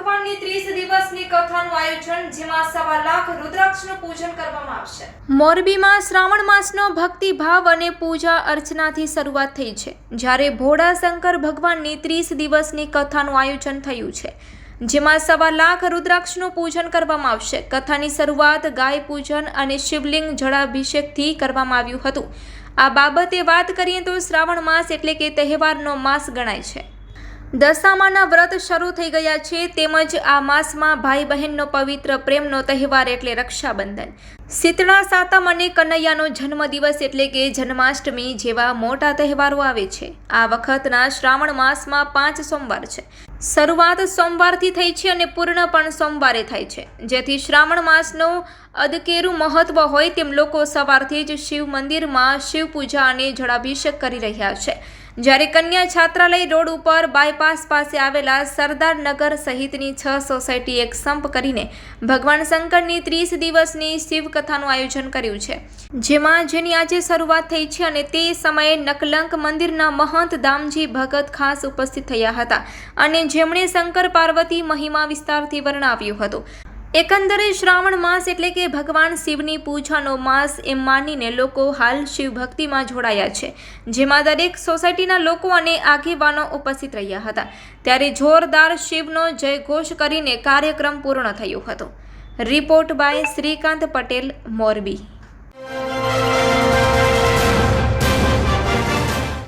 ભગવાનની ત્રીસ દિવસની કથાનું આયોજન, જેમાં સવા લાખ રુદ્રાક્ષનું પૂજન કરવામાં આવશે. મોરબીમાં શ્રાવણ માસનો ભક્તિભાવ અને પૂજા અર્ચનાથી શરૂઆત થઈ છે, જ્યારે ભોળા શંકર ભગવાનની ત્રીસ દિવસની કથાનું આયોજન થયું છે, જેમાં સવા લાખ રુદ્રાક્ષનું પૂજન કરવામાં આવશે. કથાની શરૂઆત ગાય પૂજન અને શિવલિંગ જળાભિષેકથી કરવામાં આવ્યું હતું. આ બાબતે વાત કરીએ તો શ્રાવણ માસ એટલે કે તહેવારનો માસ ગણાય છે. દશામાના વ્રત શરૂ થઈ ગયા છે તેમજ આ માસમાં ભાઈ બહેનનો પવિત્ર પ્રેમનો તહેવાર એટલે રક્ષાબંધન. શીતળા, સાતમ અને કનૈયાનો જન્મદિવસ એટલે કે જન્માષ્ટમી જેવા મોટા તહેવારો આવે છે. આ વખતના શ્રાવણ માસમાં પાંચ સોમવાર છે. શરૂઆત સોમવારથી થઈ છે અને પૂર્ણ પણ સોમવારે થાય છે. જેથી શ્રાવણ માસનું અદકેરું મહત્વ હોય તેમ લોકો સવારથી જ શિવ મંદિરમાં શિવ પૂજા અને જળાભિષેક કરી રહ્યા છે. જ્યારે કન્યા છાત્રાલય રોડ ઉપર બાયપાસ પાસે આવેલા સરદાર નગર સહિતની છ સોસાયટી એક સંપ કરીને ભગવાન શંકરની ત્રીસ દિવસની શિવકથાનું આયોજન કર્યું છે. જેમાં જેની આજે શરૂઆત થઈ છે અને તે સમયે નકલંક મંદિરના મહંત દામજી ભગત ખાસ ઉપસ્થિત થયા હતા અને જેમણે શંકર પાર્વતી મહિમા વિસ્તારથી વર્ણવ્યું હતું. એકંદરે શ્રાવણ માસ એટલે કે ભગવાન શિવની પૂજાનો માસ એમ માનીને લોકો હાલ શિવ ભક્તિમાં જોડાયા છે. જેમાં દરેક સોસાયટીના લોકો અને આગેવાનો ઉપસ્થિત રહ્યા હતા. ત્યારે જોરદાર શિવનો જયઘોષ કરીને કાર્યક્રમ પૂર્ણ થયો હતો. Report by Shrikant Patel, Morbi.